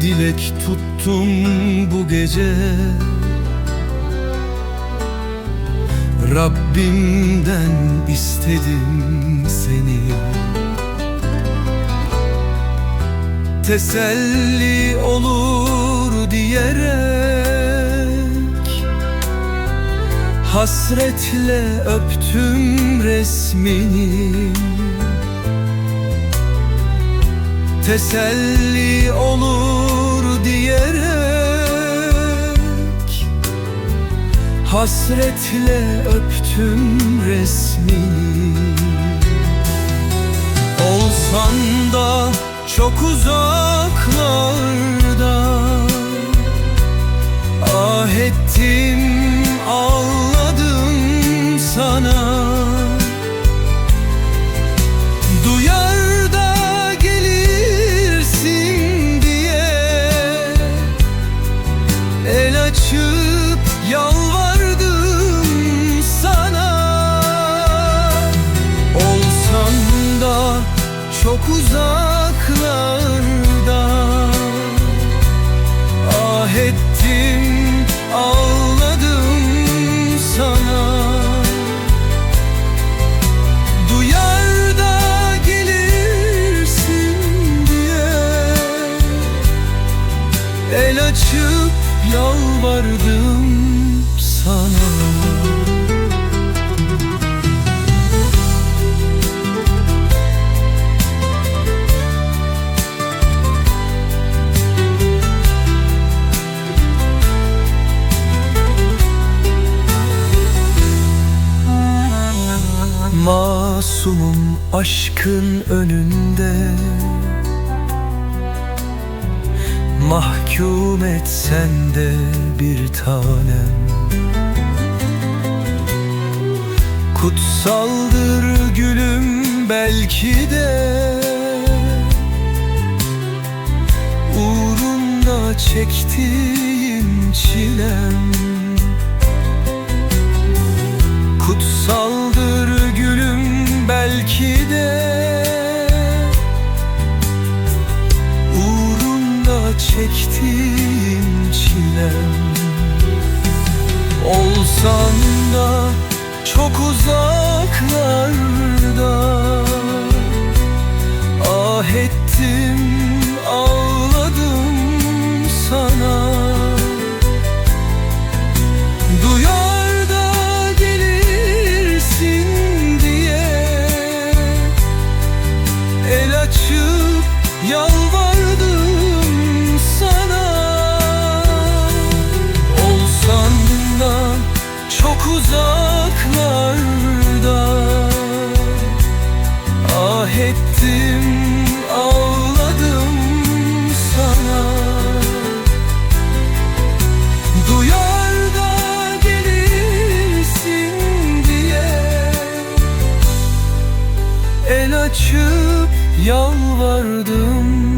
dilek tuttum bu gece. Rabbimden istedim seni. Teselli olur diyerek Hasretle öptüm resmini Teselli olur diyerek Hasretle öptüm resmini. Olsan da çok uzaklarda Ah ettim ağladım sana çok uzaklarda Ah ettim ağladım sana. Duyar da gelirsin diye El açıp yalvardım sana Masumum aşkın önünde. Mahkum etsen de bir tanem. Kutsaldır gülüm belki de. Uğrunda çektiğim çilem belki de Uğrunda çektiğim çilem. Olsan da açıp yalvardım.